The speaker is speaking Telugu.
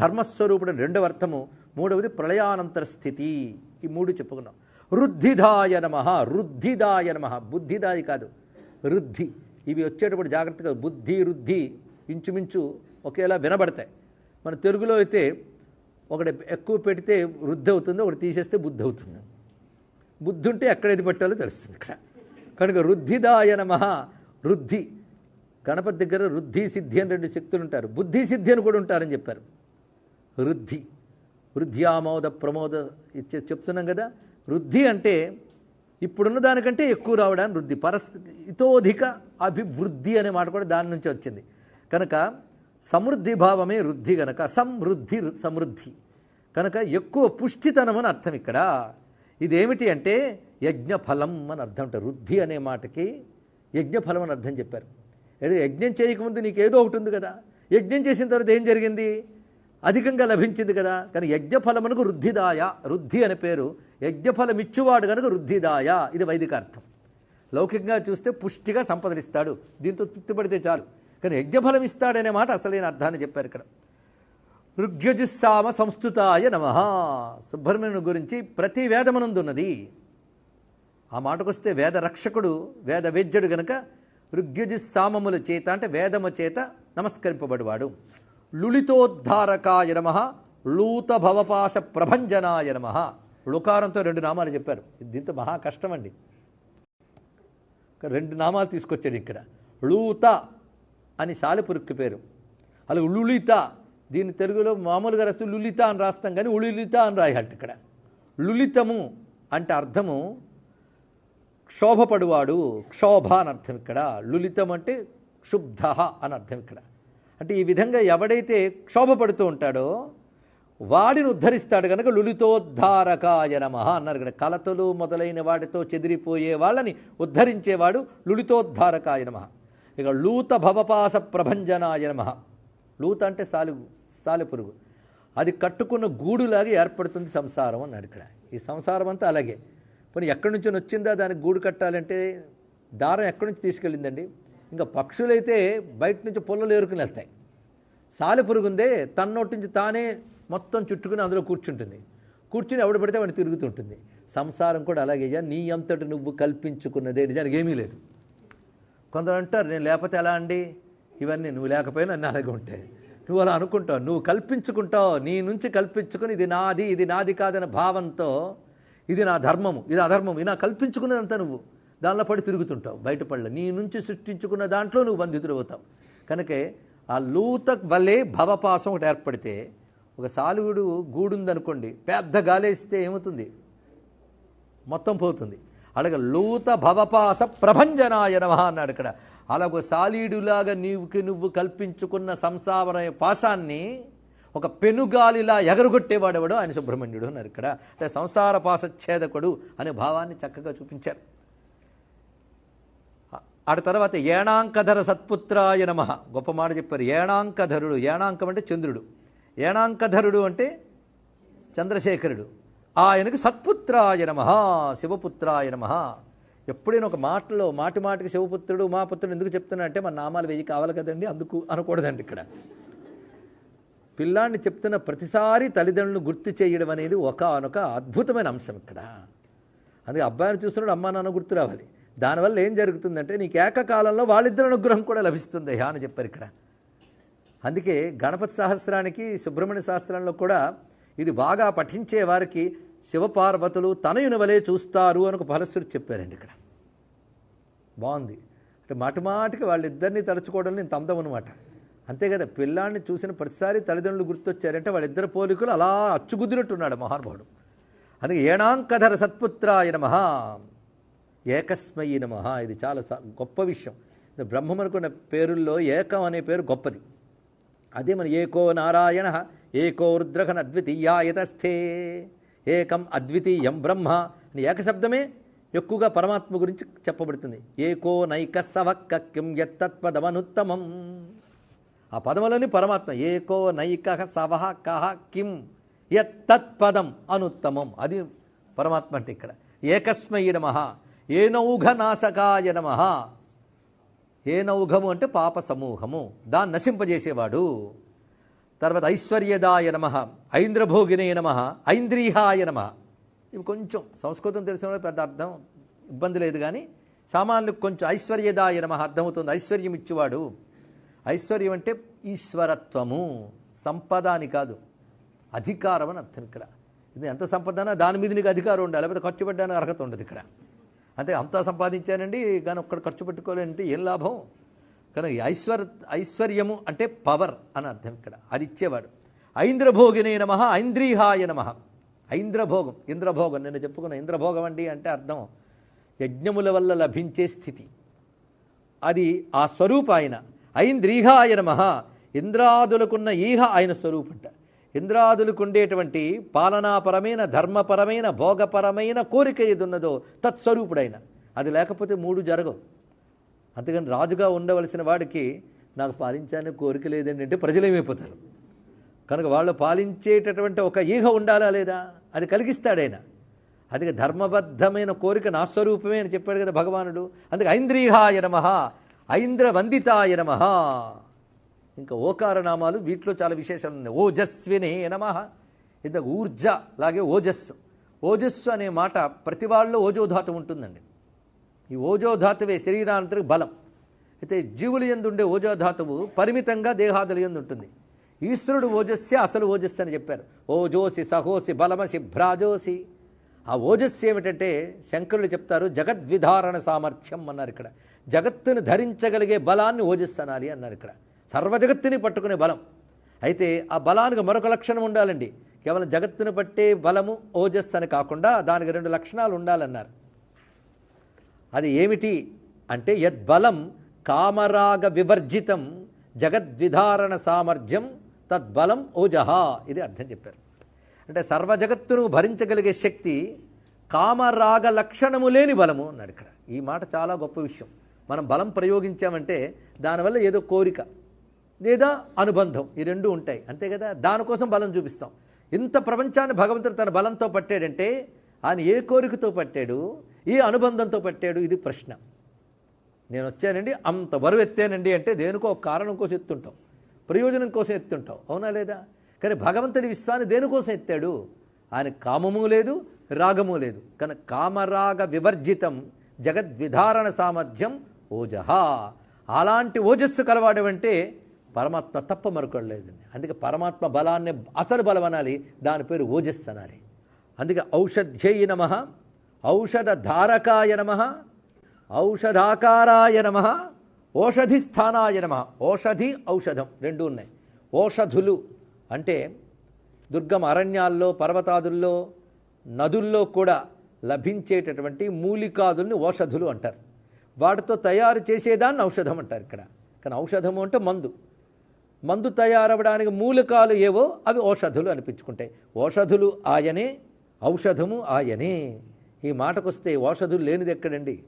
ధర్మస్వరూపుడు రెండవ అర్థము మూడవది ప్రళయానంతర స్థితి. ఈ మూడు చెప్పుకున్నాం. రుద్ధిదాయ నమ రుద్ధిదాయ నమ. బుద్ధిదాయి కాదు రుద్ధి. ఇవి వచ్చేటప్పుడు జాగ్రత్తగా బుద్ధి రుద్ధి ఇంచుమించు ఒకేలా వినబడతాయి. మన తెలుగులో అయితే ఒకటి ఎక్కువ పెడితే వృద్ధి అవుతుంది ఒకటి తీసేస్తే బుద్ధి అవుతుంది. బుద్ధి ఉంటే ఎక్కడేది పెట్టాలో తెలుస్తుంది ఇక్కడ. కనుక రుద్ధిదాయ నమ రుద్ధి. గణపతి దగ్గర రుద్ధి సిద్ధి అని రెండు శక్తులు ఉంటారు. బుద్ధి సిద్ధి అని కూడా ఉంటారని చెప్పారు. వృద్ధి. ఆమోద ప్రమోద ఇచ్చే చెప్తున్నాం కదా. వృద్ధి అంటే ఇప్పుడున్న దానికంటే ఎక్కువ రావడానికి వృద్ధి. పరస్ ఇతోధిక అభివృద్ధి అనే మాట కూడా దాని నుంచి వచ్చింది. కనుక సమృద్ధి భావమే వృద్ధి కనుక సమృద్ధి సమృద్ధి. కనుక ఎక్కువ పుష్టితనం అని అర్థం ఇక్కడ. ఇదేమిటి అంటే యజ్ఞఫలం అని అర్థం అంటే వృద్ధి అనే మాటకి యజ్ఞఫలం అని అర్థం చెప్పారు. ఏదో యజ్ఞం చేయకముందు నీకు ఏదో ఒకటి ఉంది కదా. యజ్ఞం చేసిన తర్వాత ఏం జరిగింది? అధికంగా లభించింది కదా. కానీ యజ్ఞఫలమునకు వృద్ధిదాయ. వృద్ధి అనే పేరు. యజ్ఞఫలం ఇచ్చువాడు కనుక వృద్ధిదాయ. ఇది వైదిక అర్థం. లౌకికంగా చూస్తే పుష్టిగా సంపదలిస్తాడు. దీంతో తృప్తిపడితే చాలు. కానీ యజ్ఞఫలం ఇస్తాడనే మాట అసలైన అర్థాన్ని చెప్పారు ఇక్కడ. ఋగ్యజుస్సామ సంస్థుతాయ నమ. సుబ్రహ్మణ్యుని గురించి ప్రతి వేదమనందున్నది. ఆ మాటకొస్తే వేద రక్షకుడు వేద వేద్యుడు గనక ఋగ్యజుస్సామముల చేత అంటే వేదము చేత నమస్కరింపబడివాడు. లులితోద్ధారకాయ నమ లూత భవపాశ ప్రభంజనాయ నమ. లుకారంతో రెండు నామాలు చెప్పారు. దీంతో మహా కష్టం అండి రెండు నామాలు తీసుకొచ్చాడు ఇక్కడ. లూత అని సాలిపురుక్కి పేరు. అలాగే లులిత దీని తెలుగులో మామూలుగా రాస్తూ లులిత అని రాస్తాం కానీ ఉళిలిత అని రాయాలి ఇక్కడ. లులితము అంటే అర్థము క్షోభపడువాడు క్షోభ అని అర్థం ఇక్కడ. లులితం అంటే క్షుబ్ధ అని అర్థం ఇక్కడ. అంటే ఈ విధంగా ఎవడైతే క్షోభపడుతూ ఉంటాడో వాడిని ఉద్ధరిస్తాడు కనుక లులితోద్ధారకాయ నమ అన్నారు ఇక్కడ కలతలు మొదలైన వాటితో చెదిరిపోయే వాళ్ళని ఉద్ధరించేవాడు లులితోద్ధారకాయ నమ. ఇక లూత భవపాస ప్రభంజనాయ నమ. లూత అంటే సాలి సాలెపురుగు అది కట్టుకున్న గూడులాగా ఏర్పడుతుంది సంసారం అన్నాడు ఇక్కడ. ఈ సంసారం అంతా అలాగే. పోనీ ఎక్కడి నుంచి వచ్చిందా? దానికి గూడు కట్టాలంటే దారం ఎక్కడి నుంచి తీసుకెళ్ళిందండి? ఇంకా పక్షులైతే బయట నుంచి పొల్లలు ఏరుకుని వెళ్తాయి. సాలెపురుగు ఉందే తన్నోటి నుంచి తానే మొత్తం చుట్టుకుని అందులో కూర్చుంటుంది. కూర్చుని ఎవడు పడితే వాడిని తిరుగుతుంటుంది. సంసారం కూడా అలాగే నీ అంతటి నువ్వు కల్పించుకున్నదే. నిజానికి ఏమీ లేదు. కొందరు అంటారు నేను లేకపోతే ఎలా అండి? ఇవన్నీ నువ్వు లేకపోయినా అన్నీ అలాగే ఉంటాయి నువ్వు అలా అనుకుంటావు నువ్వు కల్పించుకుంటావు నీ నుంచి కల్పించుకుని ఇది నాది ఇది నాది కాదనే భావంతో ఇది నా ధర్మము ఇది అధర్మము ఇది నా కల్పించుకున్నదంతా నువ్వు. దానిలో పడి తిరుగుతుంటావు బయటపడలే నీ నుంచి సృష్టించుకున్న దాంట్లో నువ్వు బంధితుడు అవుతావు. కనుకే ఆ లూత వల్లే భవపాసం ఒకటి ఏర్పడితే ఒక సాలువుడు గూడుందనుకోండి పెద్ద గాలేస్తే ఏమవుతుంది? మొత్తం పోతుంది. అలాగే లూత భవపాస ప్రభంజనాయ నమ అన్నాడు ఇక్కడ. అలా ఒక సాలీడులాగా నీవుకి నువ్వు కల్పించుకున్న సంసార పాశాన్ని ఒక పెనుగాలిలా ఎగరగొట్టేవాడెవడో ఆయన సుబ్రహ్మణ్యుడు అన్నారు ఇక్కడ. అంటే సంసార పాసచ్ఛేదకుడు అనే భావాన్ని చక్కగా చూపించారు. ఆడ తర్వాత ఏణాంకధర సత్పుత్రాయ నమ. గొప్ప మాట చెప్పారు. ఏణాంకధరుడు. ఏణాంకం అంటే చంద్రుడు. ఏణాంకధరుడు అంటే చంద్రశేఖరుడు. ఆయనకు సత్పుత్రాయ నమ. శివపుత్రాయ నమ. ఎప్పుడైనా ఒక మాటలో మాటి మాటికి శివపుత్రుడు మా పుత్రుడు ఎందుకు చెప్తున్నా అంటే మన నామాలు వెయ్యి కావాలి కదండి అందుకు అనకూడదండి ఇక్కడ. పిల్లాన్ని చెప్తున్న ప్రతిసారి తల్లిదండ్రులు గుర్తు చేయడం అనేది ఒక అనొక అద్భుతమైన అంశం ఇక్కడ. అందుకే అబ్బాయిని చూస్తున్నాడు అమ్మా నాన్న గుర్తు రావాలి. దానివల్ల ఏం జరుగుతుందంటే నీకు ఏకకాలంలో వాళ్ళిద్దరు అనుగ్రహం కూడా లభిస్తుంది హా అని చెప్పారు ఇక్కడ. అందుకే గణపతి సహస్రానికి సుబ్రహ్మణ్య శాస్త్రంలో కూడా ఇది బాగా పఠించే వారికి శివపార్వతులు తనయుని వలే చూస్తారు అని ఒక ఫలశ్రుతి చెప్పారండి ఇక్కడ. బాగుంది. అంటే మాటిమాటికి వాళ్ళిద్దరిని తలుచుకోవడం నేను తమ్దం అనమాట అంతే కదా పిల్లాన్ని చూసిన ప్రతిసారి తల్లిదండ్రులు గుర్తొచ్చారంటే వాళ్ళిద్దరు పోలికలు అలా అచ్చుగుద్దినట్టున్నాడు మహానుభావుడు. అందుకే ఏణాంకధర సత్పుత్రాయ నమ. ఏకస్మయి నమ. ఇది చాలా స- గొప్ప విషయం. బ్రహ్మం బ్రహ్మమనుకున్న పేరుల్లో ఏకం అనే పేరు గొప్పది. అదే మన ఏకో నారాయణ ఏకో రుద్రఘన అద్వితీయాయతస్థే ఏకం అద్వితీయం బ్రహ్మ అని ఏకశబ్దమే ఎక్కువగా పరమాత్మ గురించి చెప్పబడుతుంది. ఏకో నైక సవక్కం యత్తత్పదమనుత్తమం. ఆ పదములని పరమాత్మ. ఏకో నైక సవహ కహ కిం యత్తత్పదం అనుత్తమం. అది పరమాత్మ అంటే ఇక్కడ. ఏకస్మై నమ. ఏనౌఘనాశకాయ నమ. ఏనౌఘము అంటే పాప సమూహము. దాన్ని నశింపజేసేవాడు. తర్వాత ఐశ్వర్యదాయ నమ. ఐంద్రభోగినే నమ. ఐంద్రీహాయ నమ. ఇవి కొంచెం సంస్కృతం తెలిసిన పెద్ద అర్థం ఇబ్బంది లేదు కానీ సామాన్యులకు కొంచెం ఐశ్వర్యదాయ నమ అర్థమవుతుంది. ఐశ్వర్యం ఇచ్చేవాడు. ఐశ్వర్యం అంటే ఈశ్వరత్వము. సంపద అని కాదు. అధికారం అని అర్థం ఇక్కడ. ఇది ఎంత సంపదనా దాని మీద నీకు అధికారం ఉండాలి. లేకపోతే ఖర్చు పెట్టడానికి అర్హత ఉండదు ఇక్కడ. అంటే అంతా సంపాదించానండి కానీ ఒక్కడ ఖర్చు పెట్టుకోవాలంటే ఏం లాభం? కనుక ఐశ్వర్ ఐశ్వర్యము అంటే పవర్ అని అర్థం ఇక్కడ. అది ఇచ్చేవాడు. ఐంద్రభోగినే నమ ఐంద్రీహాయ నమ. ఐంద్రభోగం ఇంద్రభోగం నేను చెప్పుకున్న ఇంద్రభోగం అండి అంటే అర్థం యజ్ఞముల వల్ల లభించే స్థితి. అది ఆ స్వరూప ఆయన ఐంద్రీహాయ నమ ఇంద్రాదులకున్న ఈహ ఆయన స్వరూపంట. ఇంద్రాదులకు ఉండేటువంటి పాలనాపరమైన ధర్మపరమైన భోగపరమైన కోరిక ఏది ఉన్నదో తత్స్వరూపుడైన. అది లేకపోతే మూడు జరగవు. అందుకని రాజుగా ఉండవలసిన వాడికి నాకు పాలించాలని కోరిక లేదండి అంటే ప్రజలు ఏమైపోతారు? కనుక వాళ్ళు పాలించేటటువంటి ఒక ఈగ ఉండాలా లేదా? అది కలిగిస్తాడైనా. అది ధర్మబద్ధమైన కోరిక నా స్వరూపమే అని చెప్పాడు కదా భగవానుడు. అందుకే ఐంద్రీహాయ నమ ఐంద్ర వందితాయ నమ. ఇంకా ఓకార నామాలు వీటిలో చాలా విశేషాలు ఉన్నాయి. ఓజస్విని నమ. ఇంత ఊర్జ లాగే ఓజస్సు. ఓజస్సు అనే మాట ప్రతి వాళ్ళలో ఓజోధాతు ఉంటుందండి. ఈ ఓజోధాతువే శరీరాంతరికి బలం. అయితే జీవులు ఎందుండే ఓజోధాతువు పరిమితంగా దేహాదులు ఎందు ఉంటుంది. ఈశ్వరుడు ఓజస్సే అసలు ఓజస్సు అని చెప్పారు. ఓజోసి సహోసి బలమసి భ్రాజోసి. ఆ ఓజస్సు ఏమిటంటే శంకరులు చెప్తారు జగద్విధారణ సామర్థ్యం అన్నారు ఇక్కడ. జగత్తును ధరించగలిగే బలాన్ని ఓజస్సు అనాలి అన్నారు ఇక్కడ. సర్వజగత్తుని పట్టుకునే బలం. అయితే ఆ బలానికి మరొక లక్షణం ఉండాలండి. కేవలం జగత్తును పట్టే బలము ఓజస్సు అని కాకుండా దానికి రెండు లక్షణాలు ఉండాలన్నారు. అది ఏమిటి అంటే యద్బలం కామరాగ వివర్జితం జగద్విధారణ సామర్థ్యం తద్బలం ఓజహా ఇది అర్థం చెప్పారు. అంటే సర్వజగత్తును భరించగలిగే శక్తి కామరాగ లక్షణము లేని బలము అన్నాడు ఇక్కడ. ఈ మాట చాలా గొప్ప విషయం. మనం బలం ప్రయోగించామంటే దానివల్ల ఏదో కోరిక. లేదా అనుబంధం. ఈ రెండు ఉంటాయి. అంతే కదా? దానికోసం బలం చూపిస్తాం. ఇంత ప్రపంచాన్ని భగవంతుడు తన బలంతో పట్టాడంటే ఆయన ఏ కోరికతో పట్టాడు ఏ అనుబంధంతో పట్టాడు ఇది ప్రశ్న. నేను వచ్చానండి అంత బరువు ఎత్తానండి అంటే దేనికో కారణం కోసం ఎత్తుంటాం. ప్రయోజనం కోసం ఎత్తుంటాం. అవునా లేదా? కానీ భగవంతుడి విశ్వాన్ని దేనికోసం ఎత్తాడు? ఆయన కామము లేదు రాగము లేదు. కానీ కామరాగ వివర్జితం జగద్విధారణ సామర్థ్యం ఓజహ. అలాంటి ఓజస్సు కలవాడు అంటే పరమాత్మ తప్ప మరొకలేదండి అందుకే పరమాత్మ బలాన్ని అసలు బలం అనాలి దాని పేరు ఓజస్ అనాలి. అందుకే ఔషధ్యై నమ ఔషధ ధారకాయ నమ ఔషధాకారాయ నమ ఓషధి స్థానాయ నమ. ఓషధి ఔషధం రెండు ఉన్నాయి. ఓషధులు అంటే దుర్గం అరణ్యాల్లో పర్వతాదుల్లో నదుల్లో కూడా లభించేటటువంటి మూలికాదుల్ని ఓషధులు అంటారు. వాటితో తయారు చేసేదాన్ని ఔషధం అంటారు ఇక్కడ. కానీ ఔషధము అంటే మందు. మందు తయారవడానికి మూలికాలు ఏవో అవి ఔషధులు అనిపించుకుంటాయి. ఔషధులు ఆయనే ఔషధము ఆయనే. ఈ మాటకొస్తే ఔషధులు లేనిది ఎక్కడండి?